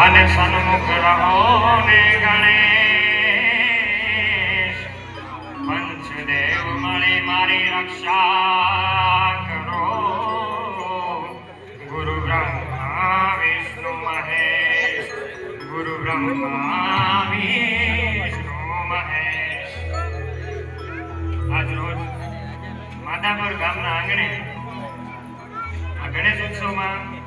અને સન્મુખ રહો ને ગણેશ. પંચદેવ મળી મારી રક્ષા કરો. ગુરુ બ્રહ્મા, વિષ્ણુ મહેશ. ગુરુ બ્રહ્મા, વિષ્ણુ મહેશ. આજ રોજ માધાપર ગામના આંગણે, આ ગણેશ ઉત્સવમાં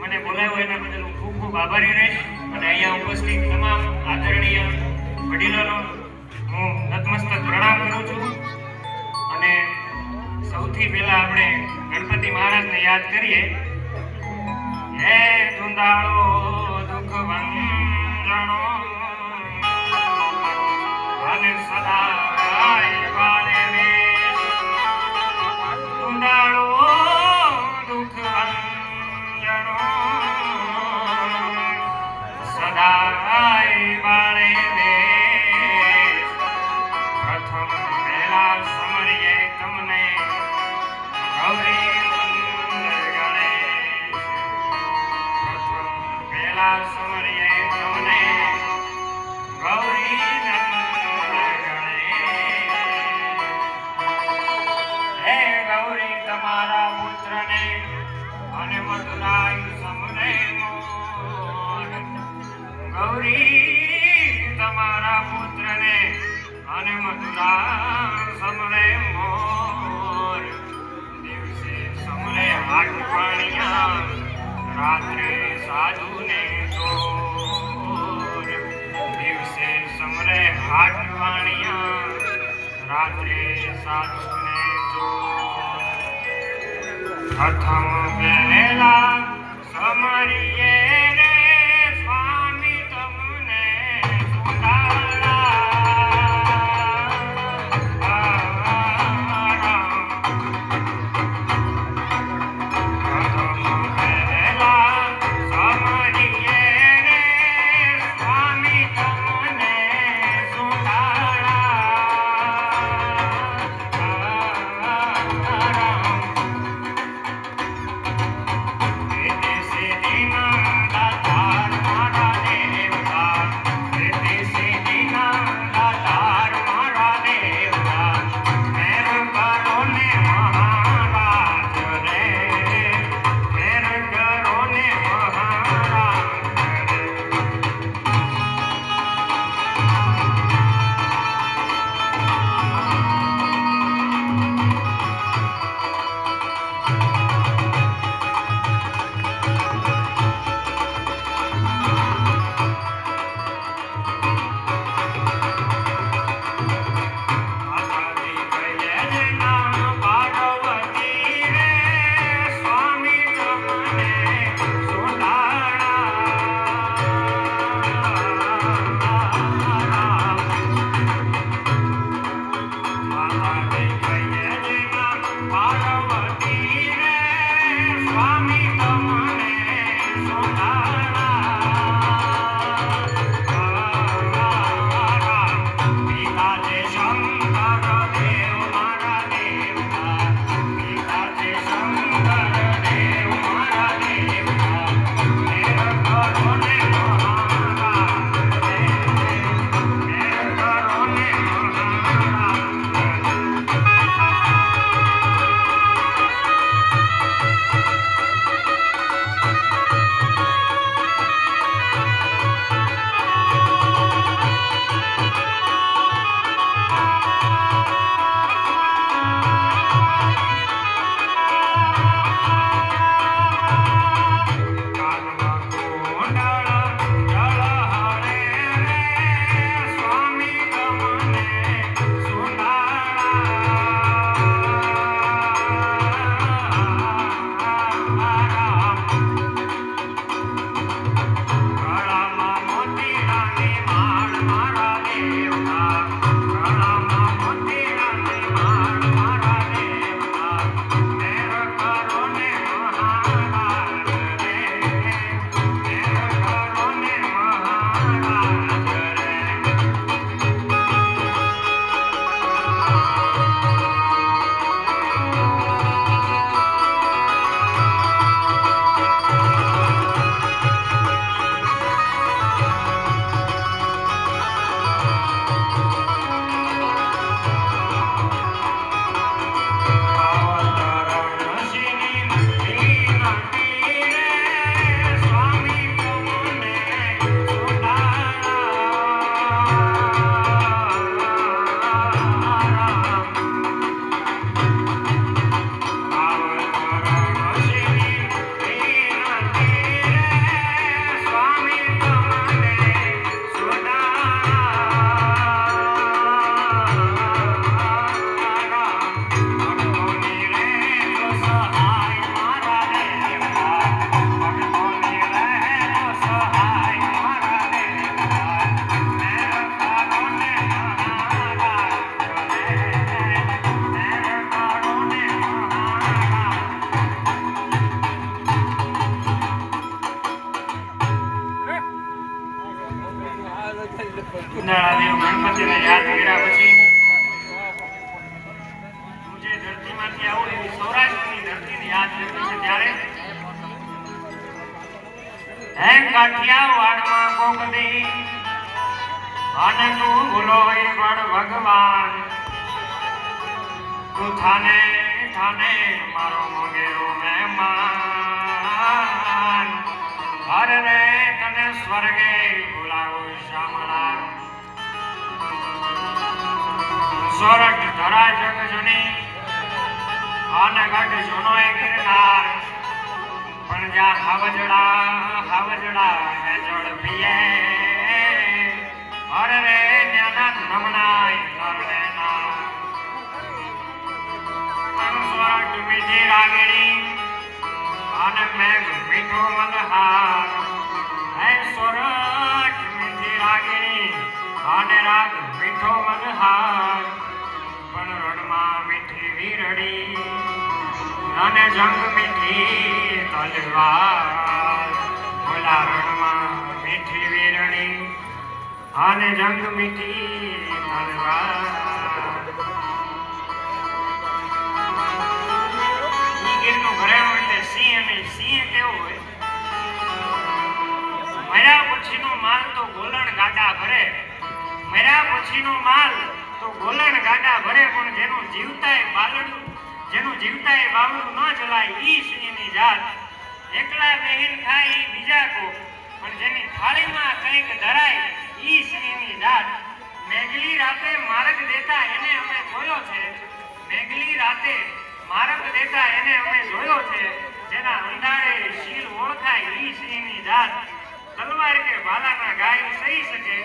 મને બોલાવ્યો એના બદલ હું ખૂબ ખૂબ આભારી રહીશ. અને અહીંયા ઉપસ્થિત તમામ આદરણીય વડીલોનો હું નતમસ્તક પ્રણામ કરું છું. અને સૌથી પહેલા આપણે ગણપતિ મહારાજને યાદ કરીએ. હે ધુંધાળો દુઃખ પ્રથમ પહેલા સમરીએ થાને થાને મારો મોગેરો મહેમાન. હર રે, તને સ્વર્ગે બોલાવો શામળા સ્વર્ગ ધરા જગ જની આને ઘટ જુનો એ ગિરનાર. પણ જ્યાં હાવજડા હાવજડા હે જળ પીએ. હર રે જ્ઞાના નમનાય નરણે ના સ્વર્ગ મીઠી રાગીણી અને મેઘ મીઠો મનહાર હે સ્વર્ગ મીઠી રાગીણી અને રાગ મીઠો મનહાર પણ રણમાં મીઠી વીરડી અને જંગ મીઠી તલવાર. ઓલા રણમાં મીઠી વીરડી અને જંગ મીઠી તલવાર. એટલે સિંહ કેવો હોય મર્યા પછીનો માલ તો ગોલણ ગાડા ભરે મર્યા પછીનો માલ તો ગોલણ ગાડા ભરે પણ જેનું જીવતાય બાલડું જેનું જીવતાય બાવડું ન જલાય ઈ સિંહની જાત એકલા બહેન ખાય બીજા કો પણ જેની થાળીમાં કંઈક ધરાય ઈ સિંહની જાત મેઘલી રાતે માર્ગ દેતા એને અમે જોયો છે મેઘલી રાતે માર્ગ દેતા એને અમે જોયો છે જેના અંધારે શીર ઓળખાય ઈ સિંહની જાત. તલવાર કે ભાલાના ગાય સહી શકે.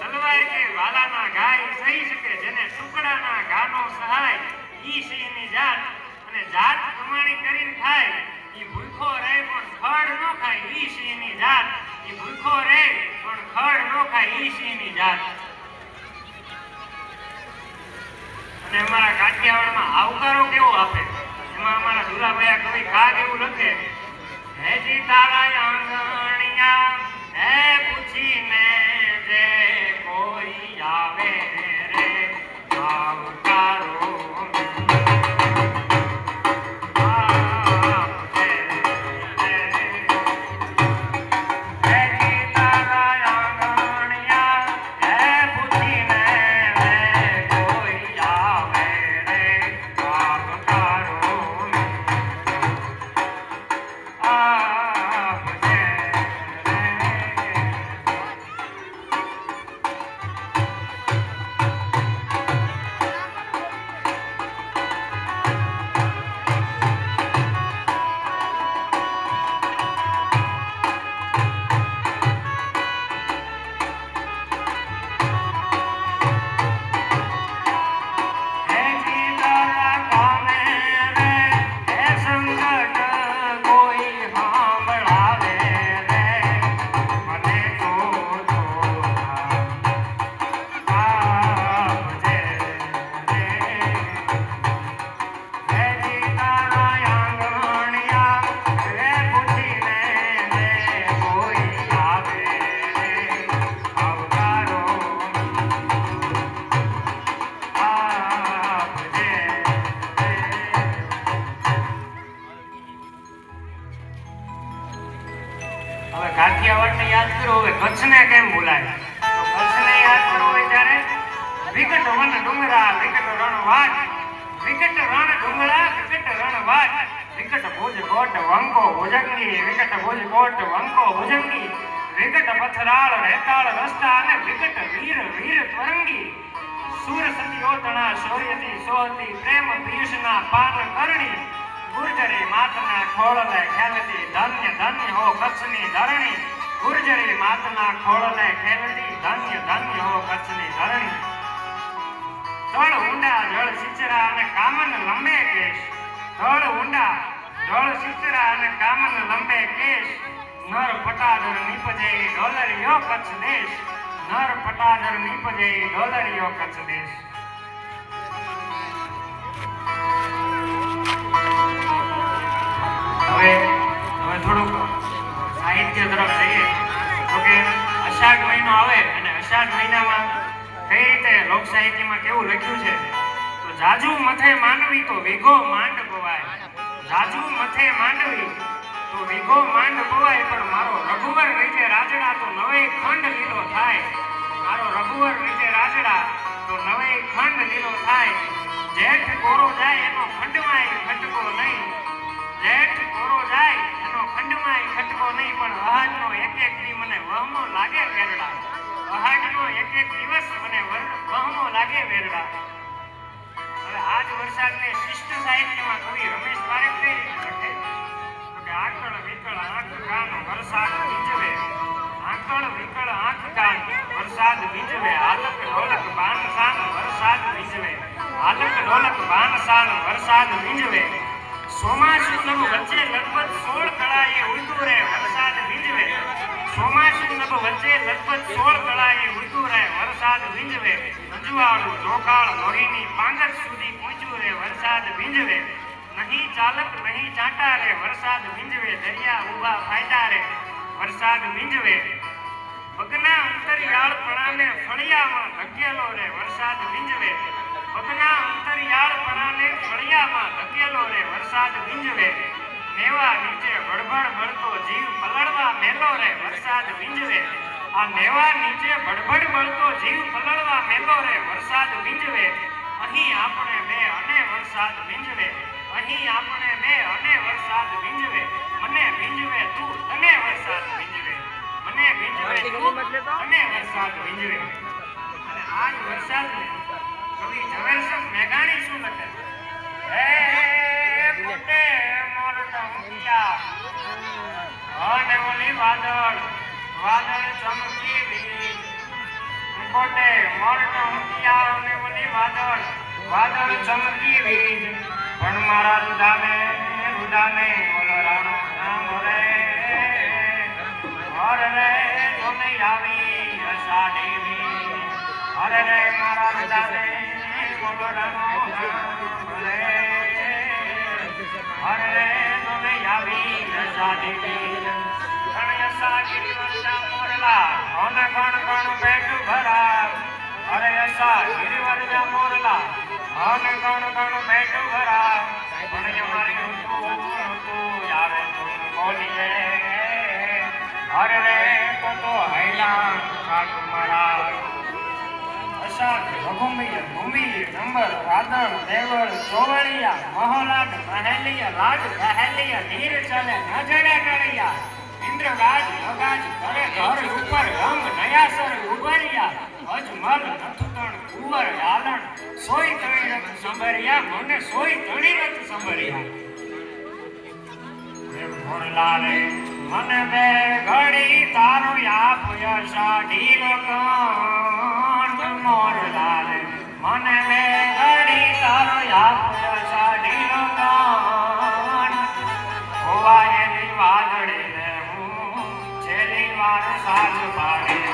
તલવાર કે ભાલાના ગાય સહી શકે, જેને ટુકડાના ગાનો સહાય ઈ સિંહની જાત. અને જાત કમાણી કરીને ખાય ઈ ભૂખો રહે પણ ખડ ન ખાય ઈ સિંહની જાત. ઈ ભૂખો રહે પણ ખડ ન ખાય ઈ સિંહની જાત. અને અમારા કાઠિયાવાડમાં આવકારો કેવો આપે? એમાં અમારા દુલાભાઈ કવિ કાગ એવું લખે હેજી તારા આંગણિયા, હે પૂછીને જે કોઈ આવે રે આવકારો ભુજ વંકો ભુજંગી, વિકટ ભુજ વંકો ભુજંગી. વિકટ પથરાળ, રેતાળ રસ્તા અને વિકટ વીર વીર ત્વરંગી સુર સતિયોતણા શૌર્યથી સોહતી પ્રેમ પિયુષના પાન કરણી. ગુર્જરી માતના ખોળલે ખેલતી ધન્ય ધન્ય હો કચ્છની ધરણી. ગુર્જરી માતના ખોળલે ખેલતી ધન્ય ધન્ય હો કચ્છની ધરણી. તળ ઊંડા, જળ સિંચરા અને કામન લંબે કેશ. તળ ઊંડા જળ સિસરા અને કામન લંબે કેશ. નર પટાદર નીપજે ઢોલરિયો કચ્છ દેશ. નર પટાદર નીપજે ઢોલરિયો કચ્છ દેશ. હવે હવે થોડુંક સાહિત્ય તરફ જઈએ. તો કે અષાઢ મહિનો આવે અને અષાઢ મહિનામાં કઈ રીતે લોક સાહિત્યમાં કેવું લખ્યું છે? તો જાજુ મથે માનવી તો વીઘો માંડ જાજુ મથે માંડવી. તો વિઘો માંડ ગવાય પણ મારો રઘુવર નીચે રાજડા તો નવે ખંડ લીલો થાય. મારો રઘુવર નીચે રાજડા તો નવે ખંડ લીલો થાય. જેઠ કોરો જાય, એનો ખંડમાં ખટકો નહીં. જેઠ કોરો જાય, એનો ખંડમાં ખટકો નહીં, પણ વહાજનો એક એક દી મને વહમો લાગે વેરડા. વહાજનો એક એક દિવસ મને વહમો લાગે વેરડા. આ જ વરસાદને શિષ્ટ સાહિત્યમાં કવિ રમેશ પારેખ કઈ રીતે લખે કે આકળ વિકળ આંખ કાન વરસાદ વીજવે. આકળ વિકળ આંખ કાન વરસાદ વીજવે. આલક ઢોલક બાન સાન વરસાદ વીજવે. આલક ઢોલક બાન સાન વરસાદ વીજવે. સોમા નભ વચ્ચે લગભગ સોળ કળા એ ઉલટું રહે ચોમાસું વચ્ચે લગભગ સોળ કળાએ ઉડતું રહે વરસાદ વીંજવે રજવાડું જોકાળ લોહીની પાંગર સુધી પહોંચ્યું રે વરસાદ વીજવે નહીં ચાલક, નહીં ચાંટા રે વરસાદ વીંજવે દરિયા ઊભા ફાયદા રે વરસાદ વીજવે પગના અંતરિયાળપણાને ફળિયામાં ધકેલો રે વરસાદ વીંજવે પગના અંતરિયાળપણાને ફળિયામાં ધકેલો રે વરસાદ વીંજવે નેવા નીચે ભડભડ મળતો જીવ પલળવા મેલો રે વરસાદ વીંજવે. આ નેવા નીચે ભડભડ મળતો જીવ પલળવા મેલો રે વરસાદ વીંજવે. અહીં આપણે બે અને વરસાદ વીંજવે. અહીં આપણે બે અને વરસાદ વીંજવે. મને વીંજવે તું તને વરસાદ વીંજવે. મને વીંજવે તું અને વરસાદ વીંજવે. અને આ વરસાદ કવિ ઝવેરચંદ મેઘાણી શું લખે? હે ફૂટે મોર ટંકિયા અને ઓલી વાદળ. વાદળ ચમકી વીજ ફૂટે મોર અને ઓલી વાદળ. વાદળ ચમકી વીજ પણ મારા રુદાને રુદાને ઓલો સાંભળે અરે રે. જોને આવી વીજ અરે રે, મારા રુદાને ઓલો અરે રે તો હૈલા સાધુ મારા અષાઢ ભૂમિ નંબર, વાદળ, દેવળ ચોવળિયા મહોલાદ મહેલિયા, લાડ દહેલિયા ધીર ચલે ન જડે કળિયા ઇન્દ્ર ગાજ નગાજ ઘર, ઉપર રંગ, નયાસર ઉભરિયા અજમલ નથુતણ કુંવર આલણ સોય તણી રથ મને સોય તણી રથ સંભરિયા. ભોરલાલે મને બે ઘડી તારો યાપ યશાઢી લોકાંત મોરલાલે મને બે ઘડી તારો હોવાય એની વાદળે ને હું છેલ્લી વાર સાજ પાડી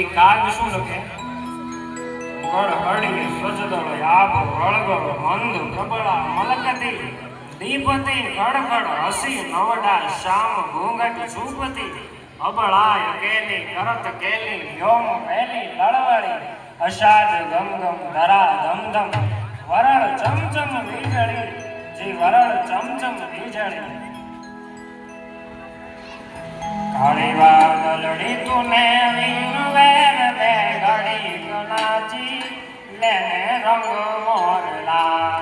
કવિ કાગ શું લખે? ગળ હળી સજદળ આભ વળગો મંદ પ્રબળા મલકતી, દીપતિ, ખડખડ, હસી, નવડા શામ ઘૂંઘટ સુપતી અબળાય, કેલી, કરત, કેલી, વ્યોમ, વેલી, લળવળી, અષાઢ ગમ ગમ ધરા ધમ ધમ વરળ, ચમચમ, વીજળી, જી વરળ, ચમચમ, વીજળી. કાળી વાદળડી તુને વીણ તેને રંગ મોરલા